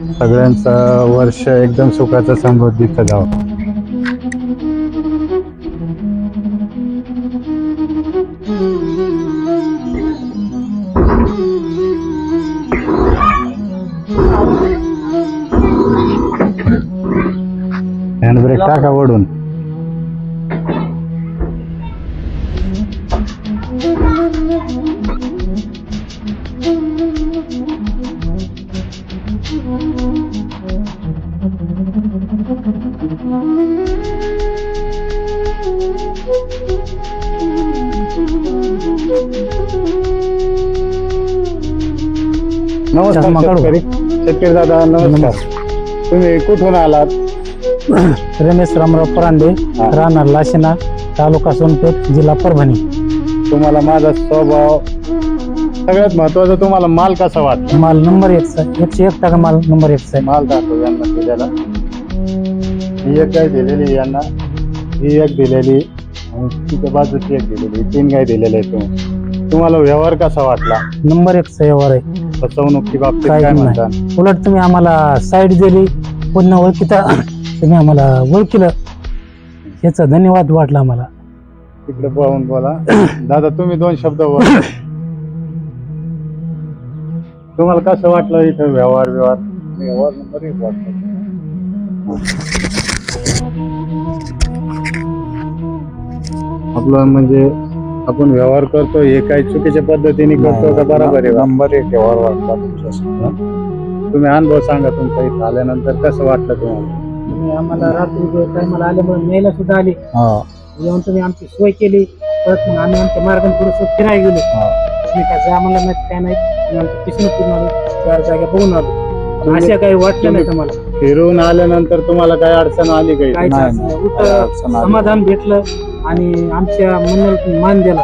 सगळ्यांचं वर्ष एकदम सुखाचं समृद्धीचं जावं हँडब्रेक टाका ओढून नमस्कार चष्मा काढू. शेतकरी शेतकरी दादा नमस्कार तुम्ही कुठून आलात रमेश रामराव परांडे. राहणार लाशिना तालुका सोनपेठ जिल्हा परभणी तुम्हाला माझा स्वभाव सगळ्यात महत्त्वाचा तुम्हाला माल कसा वाटला माल नंबर एक एकशे एक टक्का माल नंबर एक आहे माल दाखव यांना दिलेला. ही एक गाय दिलेली यांना. ही एक दिलेली आणि तिच्या बाजूची एक दिलेली तीन गाय दिलेल्या आहेत तुम्ही. तुम्हाला व्यवहार कसा वाटला? नंबर एक व्यवहार आहे. फसवणुकी बाबतीत काय काय नाही. म्हणतात उलट तुम्ही आम्हाला साईड दिली पुन्हा ओळखीता तुम्ही आम्हाला ओळखीलं. याचा धन्यवाद वाटला आम्हाला. तिकडे पाहून बोला. दादा तुम्ही दोन शब्द बोला. तुम्हाला कसं वाटलं इथं व्यवहार व्यवहार? व्यवहार नंबर एक आपलं म्हणजे आपण व्यवहार करतो हे काही चुकीच्या पद्धतीने करतो का बरोबर आहे नंबर एक व्यवहार वाटला तुमच्या तुम्ही अनुभव सांगा तुमचा इथं आल्यानंतर कसं वाटलं तुम्हाला? तुम्ही आम्हाला रात्री टायमाला आल्यामुळे न्यायला सुद्धा आले. येऊन तुम्ही आमची सोय केली. परत मग आम्ही आमच्या मार्गाने थोडंसं फिरायला गेलो. तुम्ही काय जा आम्हाला माहीत काय नाही. आलो चार जागा बघून आलो. अशा काही वाटलं नाही तुम्हाला? फिरून आल्यानंतर तुम्हाला काय अडचण आली काही? काहीच अडचण नाही. उलटं समाधान भेटलं आणि आमच्या मनाला मान दिला.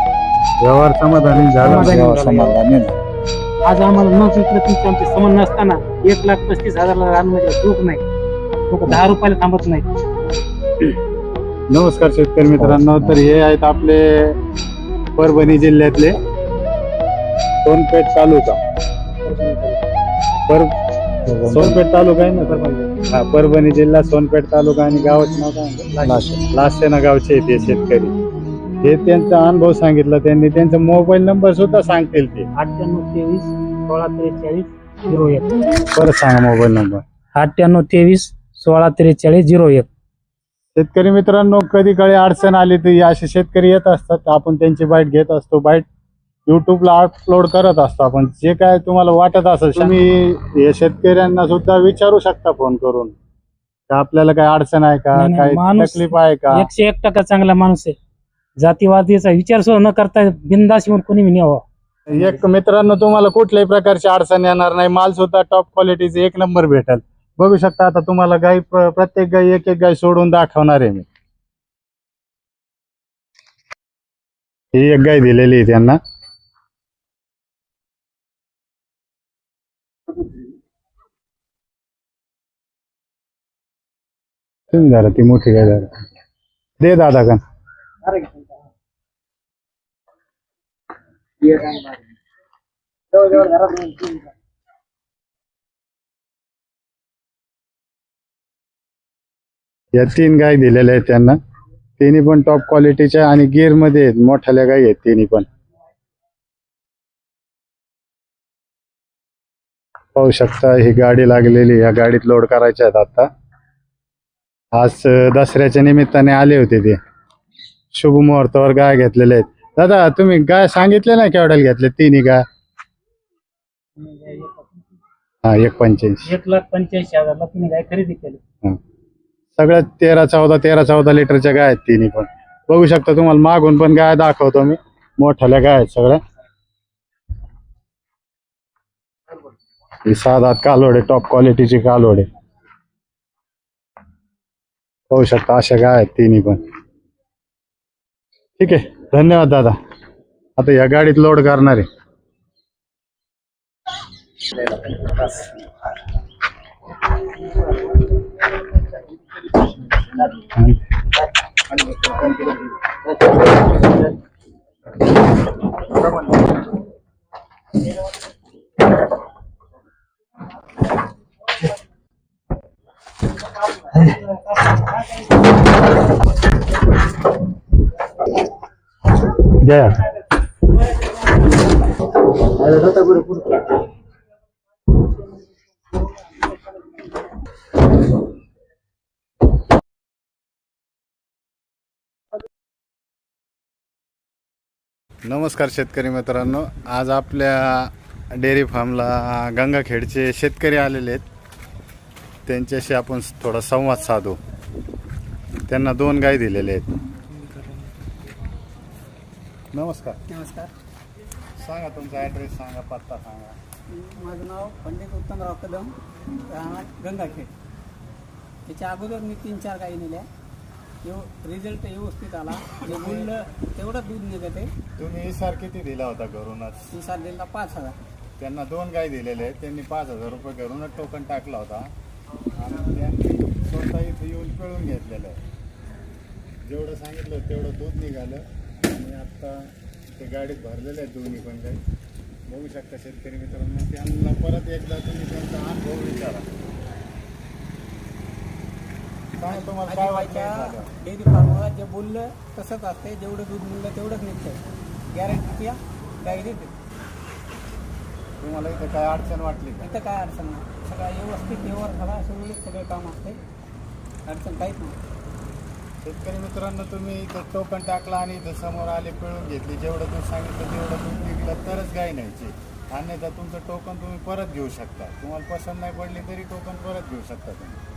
व्यवहार समाधानी झाला. समाधानी झालं. आज आम्हाला न चुकलं तुमचे आमचे संबंध नसताना एक लाख पस्तीस हजारला रानमध्ये चूक नाही. लोक दहा रुपयाला थांबत नाही. नमस्कार शेतकरी मित्रांनो तर हे आहेत आपले परभणी जिल्ह्यातले सोनपेठ तालुका पर सोनपेठ तालुका आहे ना? परभणी हा परभणी. जिल्हा सोनपेठ तालुका आणि गावाचं नाव काय? म्हणतात? लासेना गावचे आहेत हे शेतकरी. हे त्यांचा अनुभव सांगितला त्यांनी. त्यांचा मोबाईल नंबर सुद्धा सांगतील ते. अठ्ठ्याण्णव तेवीस सोळा त्रेचाळीस झिरो एक. परत सांगा मोबाईल नंबर. अठ्ठ्याण्णव तेवीस सोळा त्रेचाळीस झिरो एक. शेतकरी मित्रांनो कधी काळी अडचण आली तर असे शेतकरी येत असतात. आपण त्यांची बाईट घेत असतो. बाईट युट्यूबला अपलोड करत असतो आपण. जे काय तुम्हाला वाटत असेल तुम्ही या शेतकऱ्यांना सुद्धा विचारू शकता फोन करून. का आपल्याला काय अडचण आहे का? नाही, नाही, काही माणूस- तकलीफ आहे का? एकशे एक टक्का चांगला माणूस आहे. जातीवादीचा विचार सुद्धा न करता बिंदास येऊन कोणी न्यावं. एक मित्रांनो तुम्हाला कुठल्याही प्रकारची अडचण येणार नाही. माल सुद्धा टॉप क्वालिटीचे एक नंबर भेटेल. बघू शकता आता तुम्हाला गाई प्र- प्रत्येक गाई एक एक गाई सोडून दाखवणार आहे मी. ही एक गाय दिलेली आहे त्यांना. तुम्ही जरा ती मोठी गाय जरा. दे दादा का या तीन गाय दिलेल्या आहेत त्यांना. तिन्ही पण टॉप क्वालिटीच्या आणि गिरमध्ये आहेत. मोठ्याल्या गाई आहेत तिन्ही पण. पाहू शकता ही गाडी लागलेली या गाडीत लोड करायच्या आहेत आता. आज दसऱ्याच्या निमित्ताने आले होते ते. शुभ मुहूर्तावर गाय घेतलेल्या आहेत. दादा तुम्ही गाय सांगितले ना केवढ्याला घेतले? तिन्ही गाय? हा एक पंच्याऐंशी. एक लाख पंच्याऐंशी हजारला तुम्ही काय खरेदी केली. सगळ्या तेरा चौदा तेरा चौदा लिटरच्या गाय आहेत तिन्ही पण. बघू शकता तुम्हाला मागून पण गाय दाखवतो मी. मोठ्याल्या गाय आहेत सगळ्या. ही सात आठ कालोडे टॉप क्वालिटीची कालोडे पाहू शकता अशा गाय आहेत तिन्ही पण ठीक आहे धन्यवाद दादा आता या गाडीत लोड करणार आहे द्या नमस्कार शेतकरी मित्रांनो. आज आपल्या डेअरी फार्मला गंगाखेडचे शेतकरी आलेले आहेत. त्यांच्याशी आपण थोडा संवाद साधू. त्यांना दोन गाय दिलेले आहेत. नमस्कार. नमस्कार. सांगा तुमचा ॲड्रेस सांगा पत्ता सांगा. माझं नाव पंडित उत्तमराव कदम राहणार गंगाखेड. त्याच्या अगोदर मी तीन चार गाई नेल्या. रिझल्ट व्यवस्थित आला. जे बोललं तेवढं दूध निघत आहे. तुम्ही इसार किती दिला होता घरूनच? ती दिला पाच हजार. त्यांना दोन गाय दिलेले आहेत. त्यांनी पाच हजार रुपये घरूनच टोकन टाकला होता. आणि त्यांनी स्वतः इथे येऊन पिळून घेतलेलं आहे. जेवढं सांगितलं तेवढं दूध निघालं. आणि आता ते गाडीत भरलेले आहेत दोन्ही पण काही. बघू शकता शेतकरी मित्रांनो त्यांना परत एकदा तुम्ही त्यांचा अनुभव विचारा. काय तुम्हाला काय वाटतं? डेअरी फार्मला जे बोललं तसंच असते जेवढं दूध निघलं तेवढंच निघतं गॅरंटीच्या गाई देते तुम्हाला इथं काय अडचण वाटली इथं काय अडचण नाही. सगळं व्यवस्थित व्यवहार झाला सुरळीत सगळं काम असते अडचण काहीच नाही. शेतकरी मित्रांनो तुम्ही इथं टोकन टाकला आणि इथं समोर आले पिळून घेतली. जेवढं दूध सांगितलं तेवढं दूध निघलं तरच गाय न्यायची. अन्यथा तुमचं टोकन तुम्ही परत घेऊ शकता. तुम्हाला पसंत नाही पडली तरी टोकन परत घेऊ शकता तुम्ही.